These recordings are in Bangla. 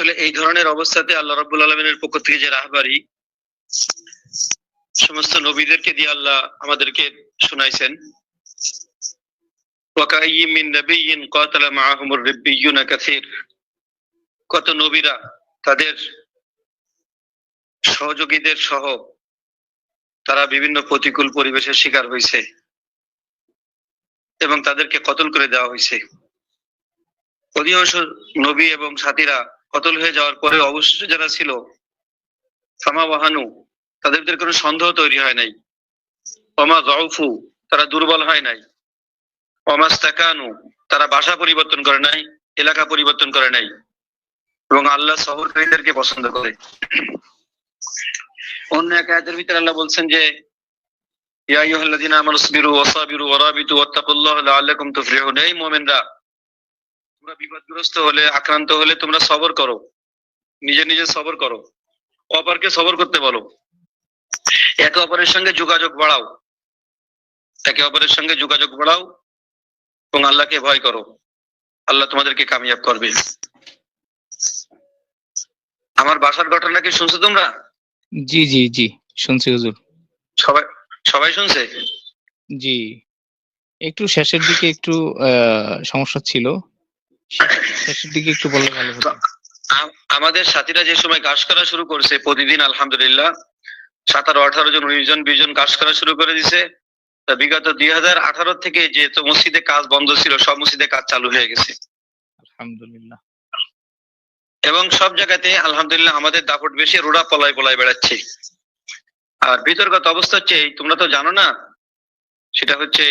আসলে এই ধরনের অবস্থাতে আল্লাহ রাব্বুল আলমিনের পক্ষ থেকে যে রাহবারি, সমস্ত নবীদেরকে দিয়ে আল্লাহ আমাদেরকে শুনাইছেন। কত নবীরা তাদের সহযোগীদের সহ তারা বিভিন্ন প্রতিকূল পরিবেশের শিকার হয়েছে এবং তাদেরকে কতল করে দেওয়া হয়েছে অধিকাংশ নবী এবং সাথীরা কতল হয়ে যাওয়ার পরে অবশিষ্ট যারা ছিল ফামা ওয়াহানু তাদের ভিতরে কোনো সন্দেহ তৈরি হয় নাই। অমা গফু তারা দুর্বল হয় নাই। অমাস্তাকানু তারা ভাষা পরিবর্তন করে নাই, এলাকা পরিবর্তন করে নাই, এবং আল্লাহ সহকারীদেরকে পছন্দ করে। অন্য এক আয়াতের ভিতরে আল্লাহ বলছেন যে, ইয়া আইয়ুহাল্লাযীনা আমানু ইসবিরু ওয়াসাবিরু ওয়ারাবিতু ওয়াত্তাকুল্লাহা লাআল্লাকুম তুফলিহুন। এই মুমিনরা তোমরা বিপদগ্রস্ত হলে আক্রান্ত হলে তোমরা সবর করো। নিজে নিজে সবর করো। অপরকে সবর করতে বলো। একে অপরের সঙ্গে যোগাযোগ বাড়াও। একে অপরের সঙ্গে যোগাযোগ বাড়াও এবং আল্লাহকে ভয় করো। আল্লাহ তোমাদেরকে কামিয়াব করবে। আমার বাসার ঘটনা কি শুনছো তোমরা? জি জি জি শুনছি হুজুর। সবাই সবাই শুনছে? জি। একটু শেষের দিকে একটু আহ, সমস্যা ছিল। দিকে একটু বললে ভালো হতো। আমাদের সাথীরা যে সময় কাজ করা শুরু করছে প্রতিদিন আলহামদুলিল্লাহ সতেরো আঠারো জন উনিশ জন বিশ জন কাজ করা শুরু করে দিছে। তা বিগত দুই হাজার আঠারো থেকে যে তো মসজিদে কাজ বন্ধ ছিল সব মসজিদে কাজ চালু হয়ে গেছে। আলহামদুলিল্লাহ। এবং সব জায়গাতে আলহামদুলিল্লাহ আমাদের দাপট বেশি রোড়া পলায় পলায় বেড়াচ্ছে। আর বিতর্কত অবস্থা হচ্ছে তোমরা তো জানো না সেটা হচ্ছে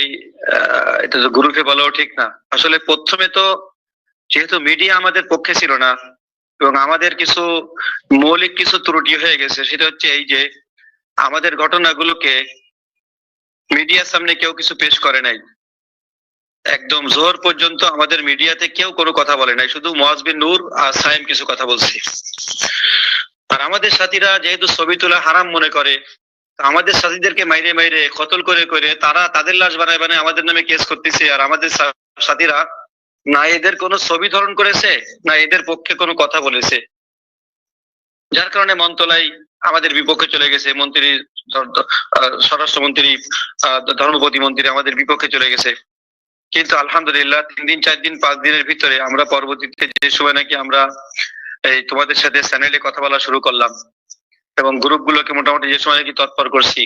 এটা তো গ্রুপে বলাও ঠিক না। আসলে প্রথমে তো যেহেতু মিডিয়া আমাদের পক্ষে ছিল না, এবং আমাদের কিছু মৌলিক কিছু ত্রুটি হয়ে গেছে, সেটা হচ্ছে এই যে আমাদের ঘটনাগুলোকে মিডিয়ার সামনে কেউ কিছু পেশ করে নাই। একদম জোহর পর্যন্ত আমাদের মিডিয়াতে কেউ কোনো কথা বলে নাই, শুধু মহাজবিন নূর আর সাইম কিছু কথা বলছে। আর আমাদের সাথীরা যেহেতু ছবি তোলা হারাম মনে করে আমাদের সাথীদেরকে মাইরে মাইরে, কতল করে করে তারা তাদের লাশ বানায় বানায় আমাদের নামে কেস করতেছে, আর আমাদের সাথীরা না এদের কোনো ছবি ধারণ করেছে? না এদের পক্ষে কোনো কথা বলেছে? যার কারণে মন্ত্রণালয় আমাদের বিপক্ষে চলে গেছে। মন্ত্রী স্বরাষ্ট্রমন্ত্রী ধর্ম প্রতিমন্ত্রী আমাদের বিপক্ষে চলে গেছে। কিন্তু আলহামদুলিল্লাহ, তিন দিন, চার দিন, পাঁচ দিনের ভিতরে আমরা পরবর্তীতে যে সময় নাকি আমরা এই তোমাদের সাথে চ্যানেলে কথা বলা শুরু করলাম এবং গ্রুপগুলোকে মোটামুটি যে সময় নাকি তৎপর করছি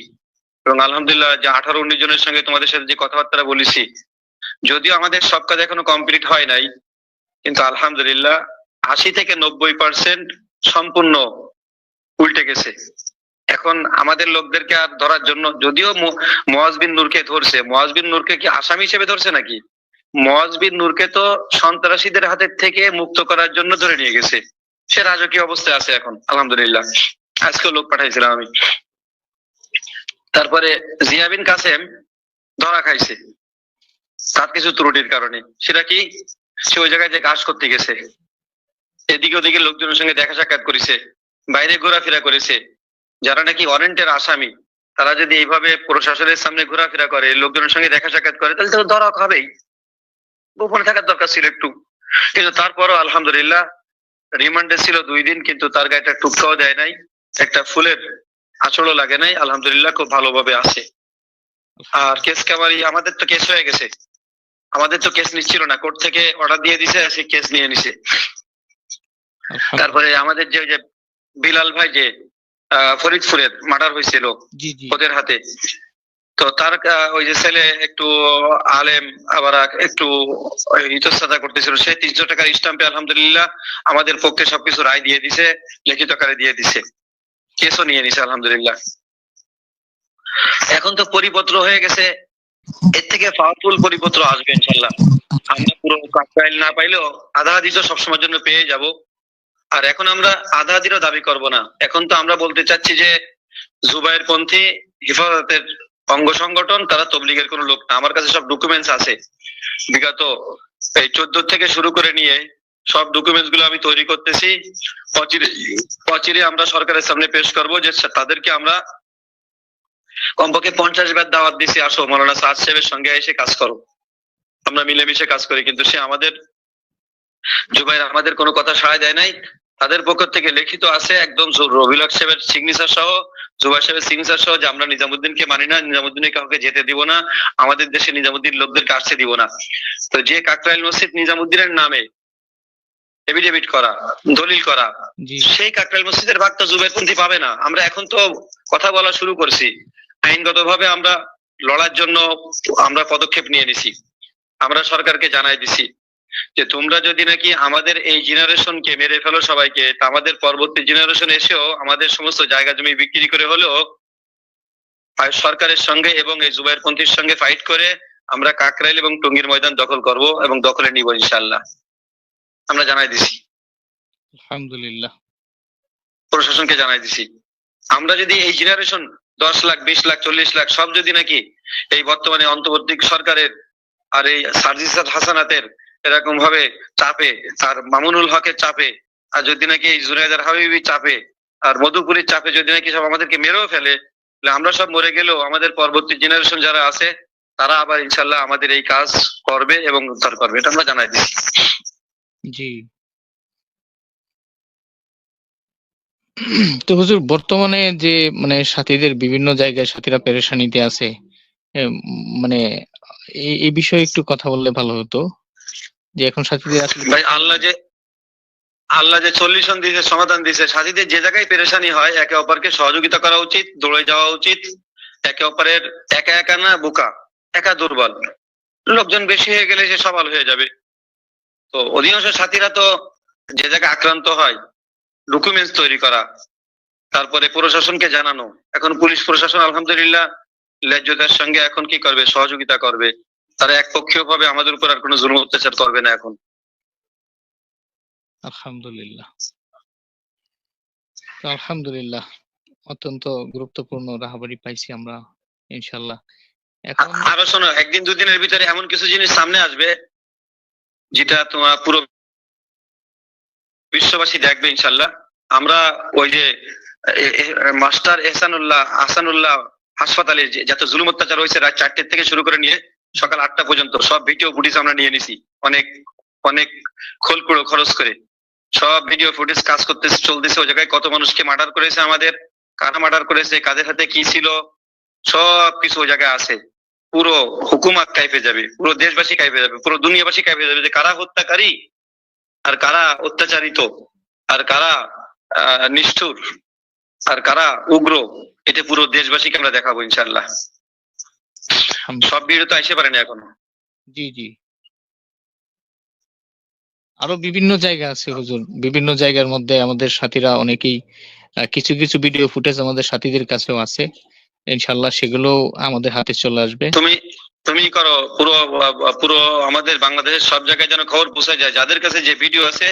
এবং আলহামদুলিল্লাহ, যে আঠারো, উনিশ জনের সঙ্গে তোমাদের সাথে যে কথাবার্তা বলেছি যদিও আমাদের সব কাজ এখনও কমপ্লিট হয় নাই, কিন্তু আলহামদুলিল্লাহ আশি থেকে নব্বই পার্সেন্ট সম্পূর্ণ উল্টে গেছে। এখন আমাদের লোকদেরকে আর ধরার জন্য, যদিও মো- মোয়াজ নূরকে ধরছে মোয়াজ বিন নূরকে কি আসামি হিসেবে ধরছে নাকি? মোয়াজ বিন নূরকে তো সন্ত্রাসীদের হাতের থেকে মুক্ত করার জন্য ধরে নিয়ে গেছে। সে রাজকীয় অবস্থায় আছে এখন, আলহামদুলিল্লাহ। আজকেও লোক পাঠাইছিলাম আমি। তারপরে জিয়াবিন কাসেম ধরা খাইছে। তার কিছু ত্রুটির কারণে। সেটা কি? সে ওই জায়গায় যে কাজ করতে গেছে। এদিকে ওদিকে লোকজনের সঙ্গে দেখা সাক্ষাৎ করেছে, বাইরে ঘোরাফেরা করেছে। যারা নাকি ওয়ারেন্টের আসামি, তারা যদি এইভাবে প্রশাসনের সামনে ঘোরাফেরা করে, লোকজনের সঙ্গে দেখা সাক্ষাৎ করে, তাহলে তো ধরা হবেই। গোপনে থাকার দরকার ছিল একটু। কিন্তু তারপরও আলহামদুলিল্লাহ, রিমান্ডে ছিল দুই দিন, কিন্তু তার গায়ে একটা টুকটাও দেয় নাই, একটা ফুলের আচড়ও লাগে নাই। আলহামদুলিল্লাহ খুব ভালোভাবে আছে। আর কেস কামারি, আমাদের তো কেস হয়ে গেছে। আমাদের তো কেস নিচ্ছিল না। কোর্ট থেকে অর্ডার দিয়ে দিছে সে কেস নিয়ে নিছে। তারপরে আমাদের যে যে বিলাল ভাই যে ফরিদপুরের মার্ডার হয়েছিল ওদের হাতে। তো তার ওই যে ছেলে একটু আলেম আবার একটু ইতস্তাদা করতেছিল সে তিনশো টাকার স্টাম্পে আলহামদুলিল্লাহ আমাদের পক্ষে সবকিছু রায় দিয়ে দিছে লিখিত আকারে দিয়ে দিছে। কেসও নিয়ে নিছে আলহামদুলিল্লাহ। এখন তো পরিপত্র হয়ে গেছে। এর থেকে পাওয়ারফুল পরিপত্র আসবে ইনশাল্লাহ। আমরা পুরো ফাইল না পাইলেও আধা আধি তো সবসময়ের জন্য পেয়ে যাব। আর এখন আমরা আধা আধিরও দাবি করব না। এখন তো আমরা বলতে চাচ্ছি যে জুবাইর পন্থী হেফাজতের অঙ্গ সংগঠন, তারা তবলিগের কোনো লোক না। আমার কাছে সব ডকুমেন্টস আছে। বিগত এই চোদ্দ থেকে শুরু করে নিয়ে সব ডকুমেন্টসগুলো আমি তৈরি করতেছি। অচিরে আমরা সরকারের সামনে পেশ করব যে তাদেরকে আমরা কমপক্ষে পঞ্চাশ বার দাওয়াত দিছি আসো মৌলানা সাদ সাহেবের সঙ্গে এসে কাজ করো। আমরা মিলেমিশে কাজ করি কিন্তু সে আমাদের জুবাইর আমাদের কোনো কথা সাড়া দেয় নাই। তাদের পক্ষ থেকে লিখিত আছে একদম হক সাহেবের সিগনেচার সহ জুবাই সাহেবের সিগনেচার সহ যে আমরা নিজামুদ্দিনকে মানি না নিজামুদ্দিনের কাউকে যেতে দিব না আমাদের দেশে নিজামুদ্দিন লোকদেরকে আসতে দিব না। তো যে কাকরাইল মসজিদ নিজামুদ্দিনের নামে এভিডেভিট করা দলিল করা সেই কাকরাইল মসজিদের ভাগ তো জুবাইরপন্থী পাবে না। আমরা এখন তো কথা বলা শুরু করছি। আইনগতভাবে আমরা লড়ার জন্য আমরা পদক্ষেপ নিয়ে নিছি। আমরা সরকারকে জানাই দিছি যে তোমরা যদি নাকি আমাদের এই জেনারেশনকে মেরে ফেলো সবাইকে তা আমাদের পরবর্তী জেনারেশন এসেও আমাদের সমস্ত জায়গা জমি বিক্রি করে হলেও আর সরকারের সঙ্গে এবং এই জুবাইরপন্থীর সঙ্গে ফাইট করে আমরা কাকরাইল এবং টঙ্গীর ময়দান দখল করব এবং দখলে নিব ইনশাল্লাহ আমরা জানাই দিছি। আলহামদুলিল্লাহ। প্রশাসনকে জানাই দিছি। আমরা যদি এই জেনারেশন দশ লাখ, বিশ লাখ, চল্লিশ লাখ, সব যদি নাকি এই বর্তমানে অন্তর্বর্তী সরকারের আর এই সার্জিসাত হাসানাতের এরকম ভাবে চাপে, আর মামুনুল হকের চাপে, আর যদি নাকি এই জুনাইদার হাবিবি চাপে, আর মধুপুরীর চাপে যদি নাকি সব আমাদেরকে মেরেও ফেলে আমরা সব মরে গেলেও আমাদের পরবর্তী জেনারেশন যারা আছে, তারা আবার ইনশাল্লাহ আমাদের এই কাজ করবে এবং উদ্ধার করবে, এটা আমরা জানাই দিচ্ছি। জি। তো হুজুর, বর্তমানে যে মানে সাথীদের বিভিন্ন জায়গায় সাথীরা পেরেশানিতে আছে মানে এই বিষয়ে একটু কথা বললে ভালো হতো, যে এখন সাথীদের আসলে ভাই, আল্লাহ যে আল্লাহ যে সলিউশন দিয়েছে, সমাধান দিয়েছে, সাথীদের যে জায়গায় পেরেশানি হয়, একে অপরকে সহযোগিতা করা উচিত, দৌড়ে যাওয়া উচিত, একে অপরের একা একা না, বোকা, একা দুর্বল। লোকজন বেশি হয়ে গেলে সে সবাল হয়ে যাবে। তো অধিকাংশ সাথীরা তো যে জায়গায় আক্রান্ত হয় ডকুমেন্টস তৈরি করা তারপরে প্রশাসনকে জানানো। এখন পুলিশ প্রশাসন আলহামদুলিল্লাহ ন্যায্যতার সঙ্গে এখন কি করবে সহযোগিতা করবে। তারা একপক্ষীয় ভাবে আমাদের উপর আর কোনো জুলুম অত্যাচার করবে না এখন। আলহামদুলিল্লাহ। আলহামদুলিল্লাহ অত্যন্ত গুরুত্বপূর্ণ রাহাবারি পাইছি আমরা ইনশাল্লাহ এখন আরও শোনো একদিন দুদিনের ভিতরে এমন কিছু জিনিস সামনে আসবে যেটা তোমার পুরো বিশ্ববাসী দেখবে ইনশাল্লাহ আমরা ওই যে মাস্টার এহসানুল্লাহ, আহসানুল্লাহ হাসপাতালে যত জুলুম অত্যাচার হয়েছে রাত চারটে থেকে শুরু করে নিয়ে সকাল আটটা পর্যন্ত সব ভিডিও ফুটেজ আমরা নিয়ে নিছি। অনেক অনেক খোলকুড়ো খরচ করে। সব ভিডিও ফুটেজ কাজ করতে চলতেছে, ওই জায়গায় কত মানুষকে মার্ডার করেছে আমাদের, কারা মার্ডার করেছে, কাদের হাতে কি ছিল, সব কিছু ওই জায়গায় আছে। পুরো হুকুমাত কাইপে যাবে, পুরো দেশবাসী কাইপে যাবে, পুরো দুনিয়াবাসী কাইপে যাবে যে কারা হত্যাকারী আর কারা অত্যাচারিত? আর কারা নিষ্ঠুর? আর কারা উগ্র? এটা পুরো দেশবাসীকে আমরা দেখাবো ইনশাল্লাহ সব ভিডিও তো আসতে পারেনি এখনও। জি জি। আরও বিভিন্ন জায়গা আছে হুজুর। বিভিন্ন জায়গার মধ্যে আমাদের সাথীরা অনেকেই কিছু কিছু ভিডিও ফুটেজ আমাদের সাথীদের কাছেও আছে। ইনশাল্লাহ সেগুলো আমাদের হাতে চলে আসবে। তুমি তুমি করো পুরো পুরো আমাদের বাংলাদেশের সব জায়গায় যেন খবর পৌঁছে যায়। যাদের কাছে যে ভিডিও আছে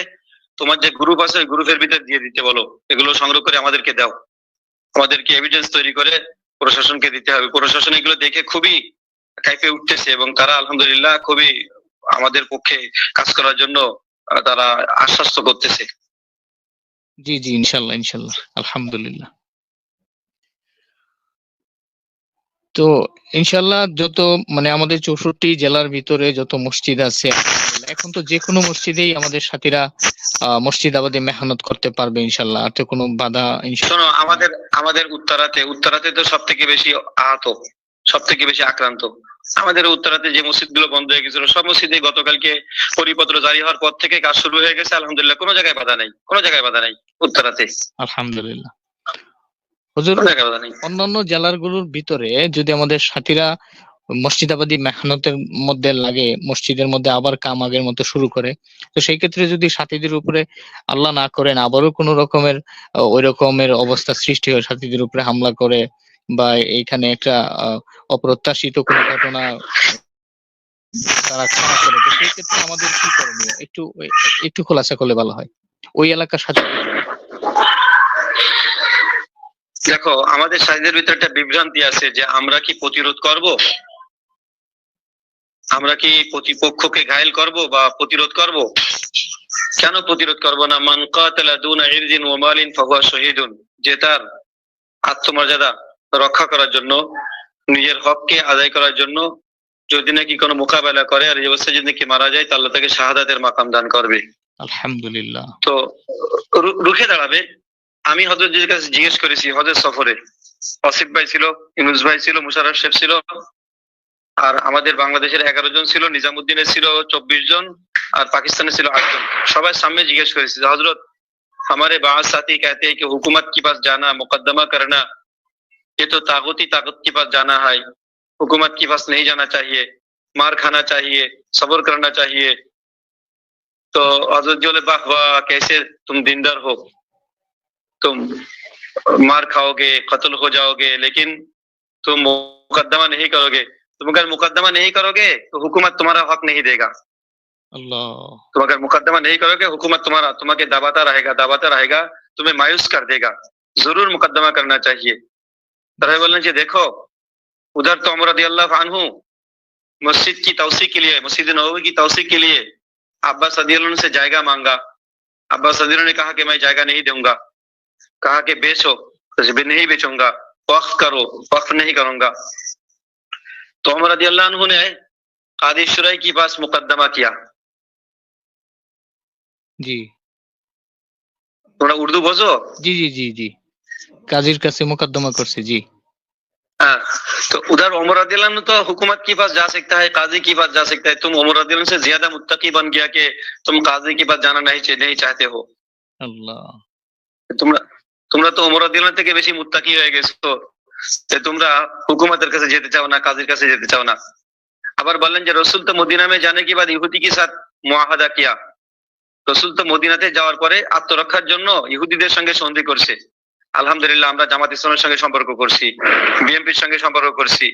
তোমার যে গ্রুপ আছে ওই গ্রুপের ভিতরে দিয়ে দিতে বলো। এগুলো সংগ্রহ করে আমাদেরকে দাও। আমাদেরকে এভিডেন্স তৈরি করে প্রশাসনকে দিতে হবে। প্রশাসন এগুলো দেখে খুবই কাইপে উঠতেছে এবং তারা আলহামদুলিল্লাহ খুবই আমাদের পক্ষে কাজ করার জন্য তারা আশ্বস্ত করতেছে। জি জি ইনশাল্লাহ ইনশাল্লাহ। আলহামদুলিল্লাহ। তো ইনশাল্লাহ যত মানে আমাদের চৌষট্টি জেলার ভিতরে যত মসজিদ আছে এখন তো যে কোনো মসজিদেই আমাদের সাথীরা আহ, মসজিদ আবাদে মেহনত করতে পারবে ইনশাল্লাহ আর তো কোনো বাধা শোনো আমাদের আমাদের উত্তরাতে উত্তরাতে তো সব থেকে বেশি আহত সব থেকে বেশি আক্রান্ত। আমাদের উত্তরাতে যে মসজিদগুলো বন্ধ হয়ে গেছিল সব মসজিদে গতকালকে পরিপত্র জারি হওয়ার পর থেকে কাজ শুরু হয়ে গেছে আলহামদুলিল্লাহ কোনো জায়গায় বাধা নেই কোনো জায়গায় বাধা নাই উত্তরাতে। আলহামদুলিল্লাহ। হুজুর অন্যান্য জেলাগুলোর ভিতরে যদি আমাদের সাথীরা মসজিদাবাদী মেহনতের মধ্যে লাগে মসজিদের মধ্যে আবার কাম আগের মতো শুরু করে তো সেই ক্ষেত্রে যদি সাথীদের উপরে আল্লাহ না করেন আবারও কোনো রকমের ওই রকমের অবস্থা সৃষ্টি হয় সাথীদের উপরে হামলা করে বা এখানে একটা আহ, অপ্রত্যাশিত কোনো ঘটনা তারা খারাপ করে তো সেই ক্ষেত্রে আমাদের কি করণীয়? একটু একটু খোলাসা করলে ভালো হয়। ওই এলাকার সাথে দেখো আমাদের সাইজের ভিতরে একটা বিভ্রান্তি আছে যে আমরা কি প্রতিরোধ করব? আমরা কি প্রতিপক্ষকে ঘায়েল করব বা প্রতিরোধ করব? কেন প্রতিরোধ করব না? মান কাতালা দুনা ইরদিন ওয়া মালিন ফাহুয়া শহীদুন যে তার আত্মমর্যাদা রক্ষা করার জন্য নিজের হককে আদায় করার জন্য যদি নাকি কোনো মোকাবেলা করে আর এই অবস্থায় যদি নাকি মারা যায় তাহলে তাকে শাহাদাতের মাকাম দান করবে। আলহামদুলিল্লাহ। তো রুখে দাঁড়াবে। আমি হজরতজির কাছে জিজ্ঞেস করেছি হজের সফরে অসিফ ভাই ছিল ইউনুস ভাই ছিল মুশারফ শেখ ছিল আর আমাদের বাংলাদেশের এগারো জন ছিল নিজামুদ্দিনের ছিল চব্বিশ জন আর পাকিস্তানের ছিল আটজন সবাই সামনে জিজ্ঞেস করেছি যে, হজরত हमारे बाज साथी कहते हैं कि हुकूमत के पास जाना मुकदमा करना ये तो ताकती ताकत के पास जाना है हुकूमत के पास नहीं जाना चाहिए मार खाना चाहिए सब्र करना चाहिए तो हजरत जी बोले वाह वाह कैसे तुम दीनदार हो तुम मार खाओगे कत्ल हो जाओगे लेकिन तुम मुकदमा नहीं करोगे। तुम अगर मुकदमा नहीं करोगे तो हुकूमत तुम्हारा हक नहीं देगा। अल्लाह। तुम अगर मुकदमा नहीं करोगे हुकूमत तुम्हारा तुम्हें दबाता रहेगा दबाता रहेगा तुम्हें मायूस कर देगा। ज़रूर मुकदमा करना चाहिए। तरह बोलने चाहिए देखो उधर तो अमर अल्लाह हूँ मस्जिद की तोसी के लिए मस्जिद नवी की तोसी के लिए अब्बास अदी से जायगा मांगा। अब्बास अदी ने कहा कि मैं जायगा नहीं दूँगा। कहा कि बेचो तो भी नहीं बेचूँगा वक्फ करो वक्फ नहीं करूँगा। तो उमर रदी अल्लाह ने कादी शुरई के पास मुकदमा किया। जी। थोड़ा उर्दू बोझो जी जी जी जी। काजिर का से मुकदमा कर से जी। हाँ तो उधर उमर रदीलन तो हुकूमत के पास जा सकता है काजी के पास जा सकता है। तुम उमर रदीलन से ज़्यादा मुत्तकी बन गया कि तुम काजी के पास जाना नहीं नहीं चाहते हो। अल्लाह। तुम তোমরা তো ওমরাদিনা থেকে বেশি মুত্তাকি হয়ে গেছো, যে তোমরা হুকুমতের কাছে যেতে চাও না, কাজের কাছে যেতে চাও না। আবার বললেন যে, রসুল তো মদিনামে জানে কি বাদ, ইহুদি কি সাথ মহাদা কিয়া? রসুল তো মদিনাতে যাওয়ার পরে আত্মরক্ষার জন্য ইহুদিদের সঙ্গে সন্ধি করছে। আলহামদুলিল্লাহ, আমরা জামাত ইসলামের সঙ্গে সম্পর্ক করছি, বিএনপির সঙ্গে সম্পর্ক করছি,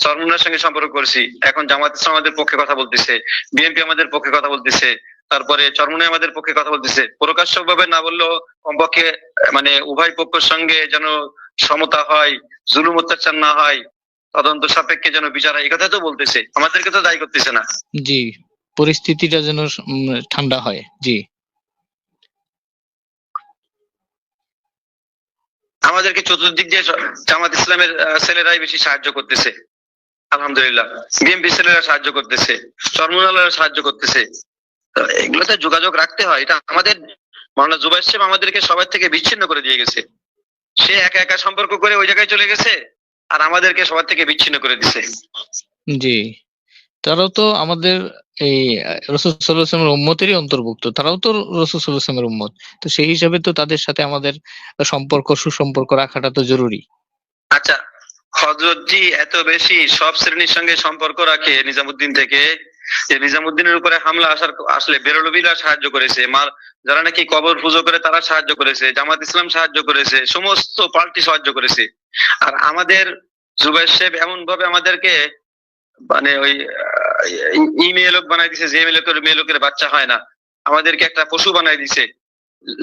সরমুনার সঙ্গে সম্পর্ক করছি। এখন জামাত ইসলাম আমাদের পক্ষে কথা বলতেছে, বিএনপি আমাদের পক্ষে কথা বলতেছে। তারপরে চরমুনে আমাদের পক্ষে কথা বলতেছে। প্রকাশ্য ভাবে না বললেও কমপক্ষে মানে উভয় পক্ষের সঙ্গে যেন সমতা হয় জুলুম অত্যাচার না হয় তদন্ত সাপেক্ষে যেন বিচার হয় এই কথা তো বলতেছে। আমাদেরকে তো দায়ী করতেছে না। জি পরিস্থিতিটা যেন ঠান্ডা হয়। জি। আমাদেরকে চতুর্দিক দিয়ে জামাত ইসলামের ছেলেরাই বেশি সাহায্য করতেছে। আলহামদুলিল্লাহ। বিএনপি ছেলেরা সাহায্য করতেছে। চরমুনালারা সাহায্য করতেছে। এগুলোতে যোগাযোগ রাখতে হয়। এটা আমাদের মাওলানা জুবাইর সাহেব আমাদেরকে সবার থেকে বিচ্ছিন্ন করে দিয়ে গেছে। সে একা একা সম্পর্ক করে ওই জায়গায় চলে গেছে আর আমাদেরকে সবার থেকে বিচ্ছিন্ন করে দিছে। জি। তারাও তো আমাদের এই রসুল সাল্লাহামের উম্মতেরই অন্তর্ভুক্ত। তারাও তো রসুল সাল্লাহামের উম্মত। তো সেই হিসাবে তো তাদের সাথে আমাদের সম্পর্ক সুসম্পর্ক রাখাটা তো জরুরি। আচ্ছা হজরত জি এত বেশি সব শ্রেণির সঙ্গে সম্পর্ক রাখে নিজামুদ্দিন থেকে। যে নিজামুদ্দিনের উপরে হামলা আসার আসলে বেরলবিরা সাহায্য করেছে মার যারা নাকি কবর পুজো করে তারা সাহায্য করেছে, জামাত ইসলাম সাহায্য করেছে, সমস্ত পার্টি সাহায্য করেছে। আর আমাদের জুবাইর সাহেব এমন ভাবে আমাদেরকে মানে ওই ই মেয়ে লোক বানাই দিছে, যে মেয়ে লোকের মেয়ে লোকের বাচ্চা হয় না। আমাদেরকে একটা পশু বানাই দিছে,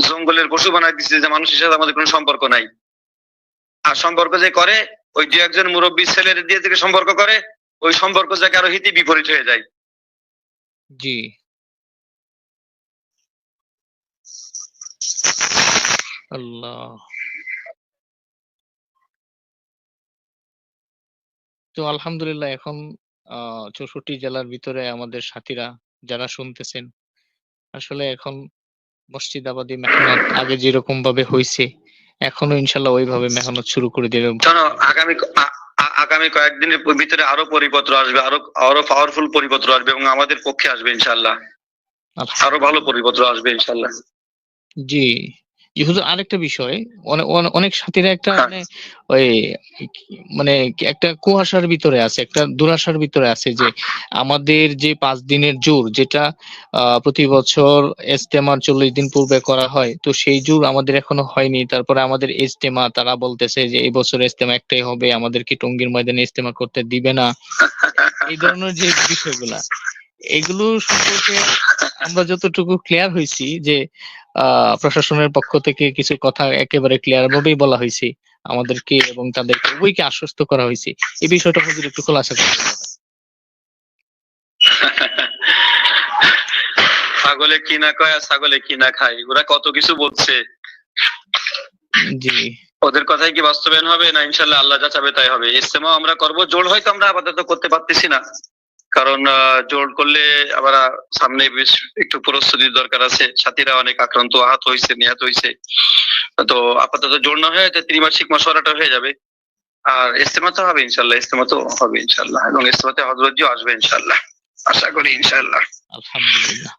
জঙ্গলের পশু বানাই দিছে যে মানুষের সাথে আমাদের কোনো সম্পর্ক নাই। আর সম্পর্ক যে করে, ওই দু একজন মুরব্বী ছেলের দিয়ে থেকে সম্পর্ক করে, ওই সম্পর্ক যাকে আরও হিতে বিপরীত হয়ে যায়। জি। আল্লাহ। তো আলহামদুলিল্লাহ এখন আহ চৌষট্টি জেলার ভিতরে আমাদের সাথীরা যারা শুনতেছেন, আসলে এখন মসজিদাবাদী মেহনত আগে যেরকম ভাবে হয়েছে এখনও ইনশাল্লাহ ওইভাবে মেহনত শুরু করে আ- আ- আগামী কয়েকদিনের ভিতরে আরও পরিপত্র আসবে আরও আরও পাওয়ারফুল পরিপত্র আসবে এবং আমাদের পক্ষে আসবে ইনশাল্লাহ আরও ভালো পরিপত্র আসবে ইনশাল্লাহ জি জি। হুজুর আরেকটা বিষয় অনেক সাথীরা একটা হ্যাঁ। মানে ওই মানে একটা কুয়াশার ভিতরে আছে একটা দুরাশার ভিতরে আছে যে আমাদের যে পাঁচ দিনের জোর যেটা আহ, প্রতি বছর ইজতেমার চল্লিশ দিন পূর্বে করা হয় তো সেই জোর আমাদের এখনও হয়নি তারপরে আমাদের ইজতেমা তারা বলতেছে যে এই বছর ইজতেমা একটাই হবে আমাদেরকে টঙ্গীর ময়দানে ইজতেমা করতে দিবে না এই ধরনের যে বিষয়গুলা এগুলো সম্পর্কে আমরা যতটুকু ক্লিয়ার হয়েছি যে আহ প্রশাসনের পক্ষ থেকে কিছু কথা একেবারে ক্লিয়ার ভাবেই বলা হয়েছে আমাদেরকে এবং তাদেরকে উভয়কে আশ্বস্ত করা হয়েছে। এই বিষয়টা হুজুর একটু খোলাসা করে বলবেন। ছাগলে কি না কয় আর ছাগলে কি না খায় ওরা কত কিছু বলছে। জি। ওদের কথাই কি বাস্তবায়ন হবে না ইনশাল্লাহ আল্লাহ যা চাবে তাই হবে। ইস্তেমা আমরা করব জোর হয়তো আমরা আপাতত করতে পারতেছি না। কারণ জোর করলে আবার সামনে বেশ একটু প্রস্তুতির দরকার আছে। সাথীরা অনেক আক্রান্ত আহত হয়েছে নিহত হয়েছে তো আপাতত জোর না হয়ে ত্রিমাসিক মশওয়ারাটা হয়ে যাবে। আর ইস্তেমা তো হবে ইনশাল্লাহ ইস্তেমা তো হবে ইনশাল্লাহ এবং ইস্তেমাতে হজরতজিও আসবে ইনশাল্লাহ আশা করি ইনশাল্লাহ আলহামদুলিল্লাহ।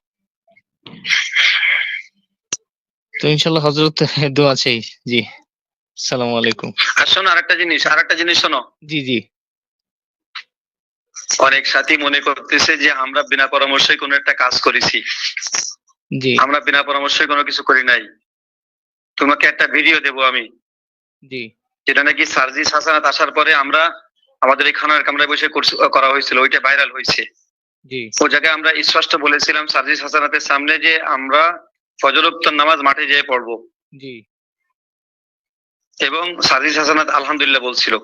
তো ইনশাল্লাহ হজরত দোয়া চাই। জি সালাম আলাইকুম। আর শোনো আরেকটা জিনিস আরেকটা জিনিস শোনো। জি জি। অনেক সাথী মনে করতেছে যে আমরা বিনা পরামর্শে কোনো একটা কাজ করেছি। জি। আমরা বিনা পরামর্শে কোনো কিছু করি নাই। তোমাকে একটা ভিডিও দেবো আমি। জি। যেটা নাকি সার্জিস হাসানাত আসার পরে আমরা আমাদের এই খানার কামরায় বসে করা হয়েছিল ওইটা ভাইরাল হয়েছে। জি। ও জায়গায় আমরা স্পষ্ট বলেছিলাম সার্জিস হাসানাতের সামনে যে আমরা ফজরুত্তর নামাজ মাঠে যেয়ে পড়ব। জি। এবং সার্জিস হাসানাত আলহামদুলিল্লাহ বলছিল।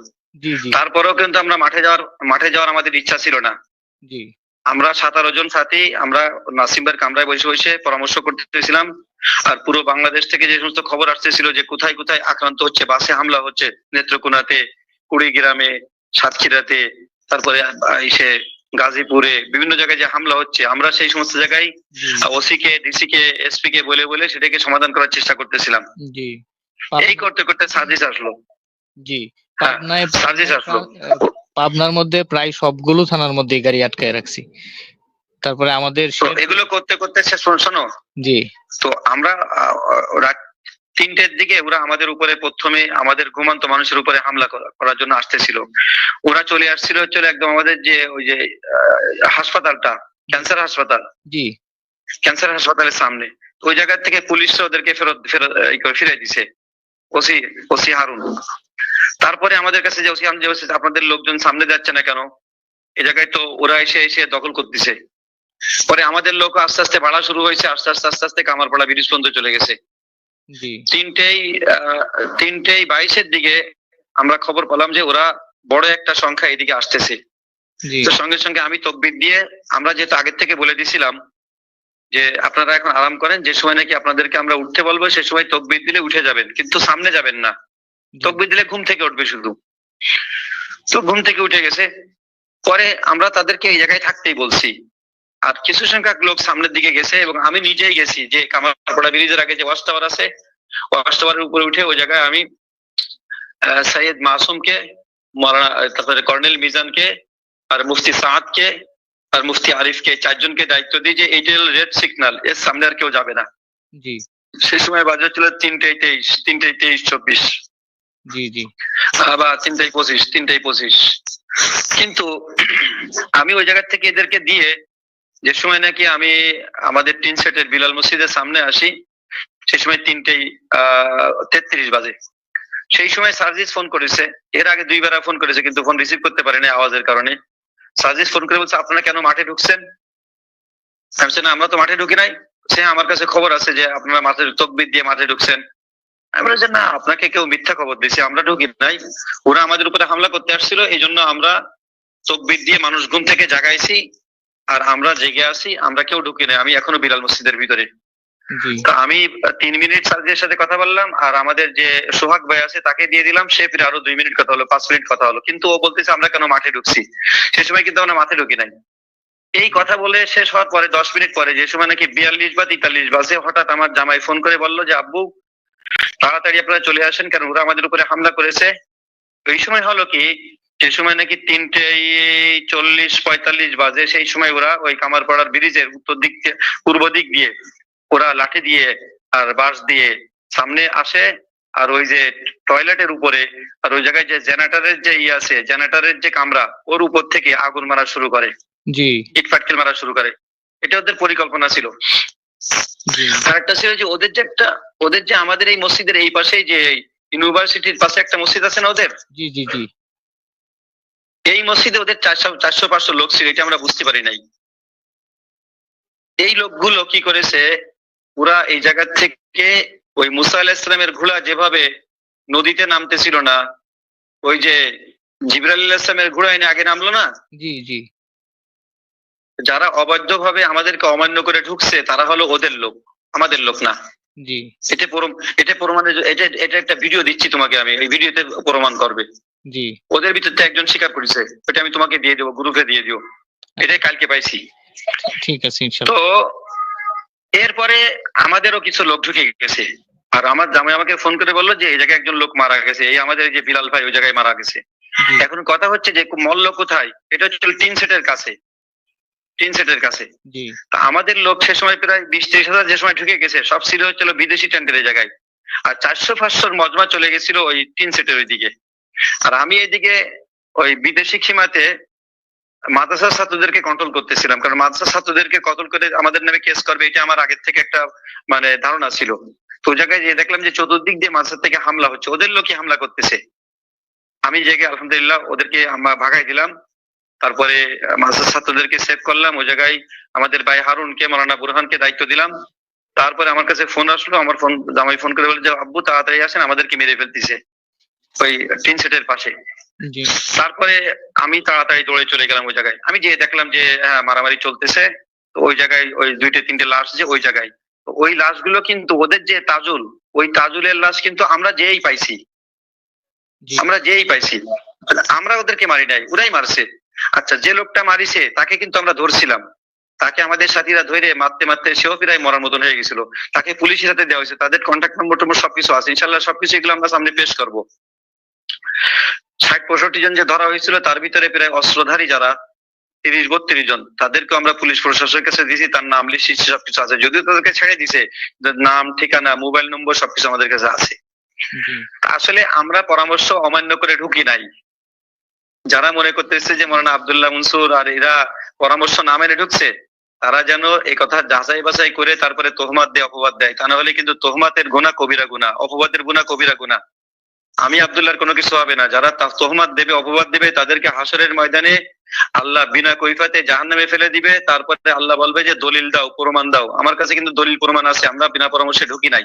তারপরেও কিন্তু আমরা মাঠে যাওয়ার মাঠে যাওয়ার আমাদের ইচ্ছা ছিল না। আমরা সাতারো জন সাথী আমরা নাসিমবার কামরায় বসে বসে পরামর্শ করতেছিলাম। আর পুরো বাংলাদেশ থেকে যে সমস্ত খবর আসতেছিল যে কোথায় কোথায় আক্রান্ত হচ্ছে বাসে হামলা হচ্ছে নেত্রকোনাতে কুড়িগ্রামে সাতক্ষীরাতে তারপরে এসে গাজীপুরে বিভিন্ন জায়গায় যে হামলা হচ্ছে আমরা সেই সমস্ত জায়গায় ওসি কে ডিসি কে এসপি কে বলে বলে সেটাকে সমাধান করার চেষ্টা করতেছিলাম। এই করতে করতে সার্জিস আসলো। জি। পাবনায় পাবনার মধ্যে প্রায় সবগুলো থানার মধ্যে গাড়ি আটকায় রাখছি। তারপরে আমাদের এগুলো করতে করতে শোনো- জি। তো আমরা রাত তিনটের দিকে ওরা আমাদের উপরে প্রথমে আমাদের ঘুমান্ত মানুষের উপরে হামলা করা- করার জন্য আসতেছিল। ওরা চলে আসছিল চলে একদম আমাদের যে ওই যে হাসপাতালটা ক্যান্সার হাসপাতাল। জি। ক্যান্সার হাসপাতালের সামনে। ওই জায়গা থেকে পুলিশরা ওদেরকে ফেরত ফেরত এই করে ফিরে দিছে। OC OC Harun. তারপরে আমাদের কাছে যে ওসি হারুন যে আপনাদের লোকজন সামনে যাচ্ছে না কেন? এ জায়গায় তো ওরা এসে এসে দখল করতেছে। পরে আমাদের লোক আস্তে আস্তে বাড়া শুরু হয়েছে আস্তে আস্তে আস্তে আস্তে কামারপাড়া ব্রিজ পর্যন্ত চলে গেছে। তিনটেই তিনটেই বাইশের দিকে আমরা খবর পেলাম যে ওরা বড় একটা সংখ্যা এদিকে আসতেছে। তো সঙ্গে সঙ্গে আমি তকবির দিয়ে আমরা যেহেতু আগের থেকে বলে দিছিলাম যে আপনারা এখন আরাম করেন যে সময় নাকি আপনাদেরকে আমরা উঠতে বলব সে সময় তকবির দিলে উঠে যাবেন কিন্তু সামনে যাবেন না। তকবির দিলে ঘুম থেকে উঠবে শুধু। তো ঘুম থেকে উঠে গেছে। পরে আমরা তাদেরকে এই জায়গায় থাকতেই বলছি। আর কিছু সংখ্যক লোক সামনের দিকে গেছে এবং আমি নিজেই গেছি যে কামারপাড়া ব্রিজের আগে যে ওয়াশ টাওয়ার আছে ওয়াশ টাওয়ারের উপরে উঠে ওই জায়গায় আমি সৈয়দ মাসুমকে মৌলানা তারপরে কর্নেল মিজানকে আর মুফতি সাহাদকে আর মুফতি আরিফকে চারজনকে দায়িত্ব দিই যে এইটা হলো রেড সিগন্যাল এর সামনে আর কেউ যাবে না। জি। সে সময় বাজার ছিল তিনটে তেইশ তিনটে তেইশ চব্বিশ। জি তিনটাই পঁচিশ তিনটাই পঁচিশ। কিন্তু আমি ওই জায়গা থেকে এদেরকে দিয়ে যে সময় নাকি আমি আমাদের তিন সেটের বিলাল মসজিদের সামনে আসি সে সময় তিনটেই তেত্রিশ বাজে। সেই সময় সার্জিস ফোন করেছে। এর আগে দুইবার ফোন করেছে, কিন্তু ফোন রিসিভ করতে পারেনি আওয়াজের কারণে। সার্জিস ফোন করে বলছে, আপনারা কেন মাঠে ঢুকছেন? আমি আমরা তো মাঠে ঢুকি নাই। সে আমার কাছে খবর আছে যে, আপনারা মাঠে, তকবির দিয়ে মাঠে ঢুকছেন। আমি বলছি না আপনাকে কেউ মিথ্যা খবর দিয়েছে আমরা ঢুকি নাই। ওরা আমাদের উপরে হামলা করতে আসছিল এই জন্য আমরা তকবির দিয়ে মানুষ ঘুম থেকে জাগাইছি আর আমরা জেগে আছি আমরা কেউ ঢুকি নাই। আমি এখনও বিলাল মসজিদের ভিতরে। তো আমি তিন মিনিট সার্জের সাথে কথা বললাম আর আমাদের যে সোহাগ ভাই আছে তাকে দিয়ে দিলাম সে ফিরে আরও দুই মিনিট কথা হলো পাঁচ মিনিট কথা হলো। কিন্তু ও বলতেছে আমরা কেন মাঠে ঢুকছি? সে সময় কিন্তু আমরা মাঠে ঢুকি নাই। এই কথা বলে শেষ হওয়ার পরে দশ মিনিট পরে যে সময় নাকি বিয়াল্লিশ বা তেতাল্লিশ বাজে হঠাৎ আমার জামাই ফোন করে বলল যে আব্বু তাড়াতাড়ি আপনারা চলে আসেন কারণ ওরা আমাদের উপরে হামলা করেছে। এই সময় হলো কি যে সময় নাকি তিনটে চল্লিশ পঁয়তাল্লিশ বাজে সেই সময় ওরা ওই কামারপাড়ার ব্রিজের উত্তর দিক পূর্ব দিক দিয়ে ওরা লাঠি দিয়ে আর বাঁশ দিয়ে সামনে আসে আর ওই যে টয়লেটের উপরে আর ওই জায়গায় যে জেনারেটরের যে ইয়ে আছে জেনারেটরের যে কামরা ওর উপর থেকে আগুন মারা শুরু করে। জি। ইট পাটকেল মারা শুরু করে। এটা ওদের পরিকল্পনা ছিল। আরেকটা ছিল যে ওদের যে একটা ওদের যে আমাদের এই মসজিদের এই পাশেই যে ইউনিভার্সিটির পাশে একটা মসজিদ আছে না ওদের? জি জি জি। এই মসজিদে ওদের চারশো চারশো পাঁচশো লোক ছিল এটা আমরা বুঝতে পারি নাই। এই লোকগুলো কি করেছে? ওরা এই জায়গা থেকে ওই মুসা আলাহ ইসলামের ঘোড়া যেভাবে নদীতে নামতেছিল না ওই যে জিবরাল ইসলামের ঘোড়া এনে আগে নামলো না? জি জি। যারা অবৈধভাবে আমাদেরকে অমান্য করে ঢুকছে তারা হলো ওদের লোক আমাদের লোক না। জি। এটা এটা প্রমাণের এটা এটা একটা ভিডিও দিচ্ছি তোমাকে আমি এই ভিডিওতে প্রমাণ করবে। জি। ওদের ভিতর থেকে একজন স্বীকার করেছে ওটা আমি তোমাকে দিয়ে দেবো গ্রুপে দিয়ে দিও। এটাই কালকে পাইছি। ঠিক আছে তো এরপরে আমাদেরও কিছু লোক ঢুকে গেছে। আর আমার জামাই আমাকে ফোন করে বলল যে এই জায়গায় একজন লোক মারা গেছে এই আমাদের যে বিলাল ভাই ওই জায়গায় মারা গেছে। এখন কথা হচ্ছে যে মল্ল কোথায়? এটা হচ্ছে টিন সেটের কাছে। টিন সেটের কাছে। তা আমাদের লোক সে সময় প্রায় বিশ ত্রিশ হাজার যে সময় ঢুকে গেছে সব ছিল হচ্ছিল বিদেশি টেন্ডারের জায়গায়। আর চারশো পাঁচশোর মজমা চলে গেছিল ওই তিন সেটের ওইদিকে। আর আমি এদিকে ওই বিদেশি সীমাতে মাদ্রাসার ছাত্রদেরকে কন্ট্রোল করতেছিলাম কারণ মাদ্রাসার ছাত্রদেরকে কন্ট্রোল করে আমাদের নামে কেস করবে এটা আমার আগের থেকে একটা মানে ধারণা ছিল। তো ওই জায়গায় যে দেখলাম যে চতুর্দিক দিয়ে মাদ্রাসা থেকে হামলা হচ্ছে ওদের লোকই হামলা করতেছে। আমি জেগে আলহামদুলিল্লাহ ওদেরকে আমরা ভাগাই দিলাম। তারপরে মাদ্রাসার ছাত্রদেরকে সেভ করলাম। ওই জায়গায় আমাদের ভাই হারুনকে মৌলানা বুরহানকে দায়িত্ব দিলাম। তারপরে আমার কাছে ফোন আসলো। আমার ফোন জামাই ফোন করে বলে যে আব্বু তাড়াতাড়ি আসেন আমাদেরকে মেরে ফেলতেছে। ওই টিন সেটের পাশে। তারপরে আমি তাড়াতাড়ি দৌড়ে চলে গেলাম ওই জায়গায়। আমি যে দেখলাম যে হ্যাঁ মারামারি চলতেছে। তো ওই জায়গায় ওই দুইটা তিনটে লাশ যে ওই জায়গায়। ওই লাশগুলো কিন্তু ওদের যে তাজুল ওই তাজুলের লাশ কিন্তু আমরা যেই পাইছি। আমরা যেই পাইছি। আমরা ওদেরকে মারি নাই ওরাই মারছে। আচ্ছা যে লোকটা মারিছে তাকে কিন্তু আমরা ধরছিলাম। তাকে আমাদের সাথীরা ধরে মারতে মারতে সেও প্রায় মরার মতন হয়ে গেছিল। তাকে পুলিশের হাতে দেওয়া হয়েছে। তাদের কন্ট্যাক্ট নম্বর টম্বর সবকিছু আছে। ইনশাল্লাহ সবকিছু এগুলো আমরা সামনে পেশ করব। ষাট পঁয়ষট্টি জন যে ধরা হয়েছিল তার ভিতরে প্রায় অস্ত্রধারী যারা তিরিশ বত্রিশ জন তাদেরকে আমরা পুলিশ প্রশাসনের কাছে দিয়েছি। তার নাম লিস্ট সবকিছু আছে। যদিও তাদেরকে ছেড়ে দিছে নাম ঠিকানা মোবাইল নম্বর সবকিছু আমাদের কাছে আছে। আসলে আমরা পরামর্শ অমান্য করে ঢুকি নাই। যারা মনে করতেছে যে মৌলানা আবদুল্লাহ মনসুর আর এরা পরামর্শ না মেনে ঢুকছে তারা যেন এই কথা যাচাই বাছাই করে তারপরে তোহমাত দিয়ে অপবাদ দেয়। তা না হলে কিন্তু তোহমাতের গুণা কবিরা গুণা অপবাদের গুণা কবিরা গুণা আমি আবদুল্লাহর কোনো কিছু হবে না। যারা তা- তোহমাত দেবে অপবাদ দেবে তাদেরকে হাসরের ময়দানে আল্লাহ বিনা কৈফাতে জাহান নামে ফেলে দিবে। তারপরে আল্লাহ বলবে যে দলিল দাও প্রমাণ দাও। আমার কাছে কিন্তু দলিল প্রমাণ আছে আমরা বিনা পরামর্শে ঢুকি নাই।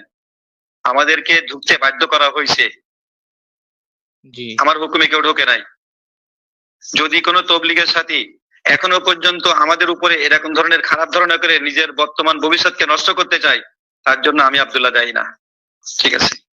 আমাদেরকে ঢুকতে বাধ্য করা হয়েছে। আমার হুকুমে কেউ ঢোকে নাই। যদি কোনো তবলিগের সাথী এখনও পর্যন্ত আমাদের উপরে এরকম ধরনের খারাপ ধারণা করে নিজের বর্তমান ভবিষ্যৎকে নষ্ট করতে চায়, তার জন্য আমি আবদুল্লাহ দায়ী না। ঠিক আছে।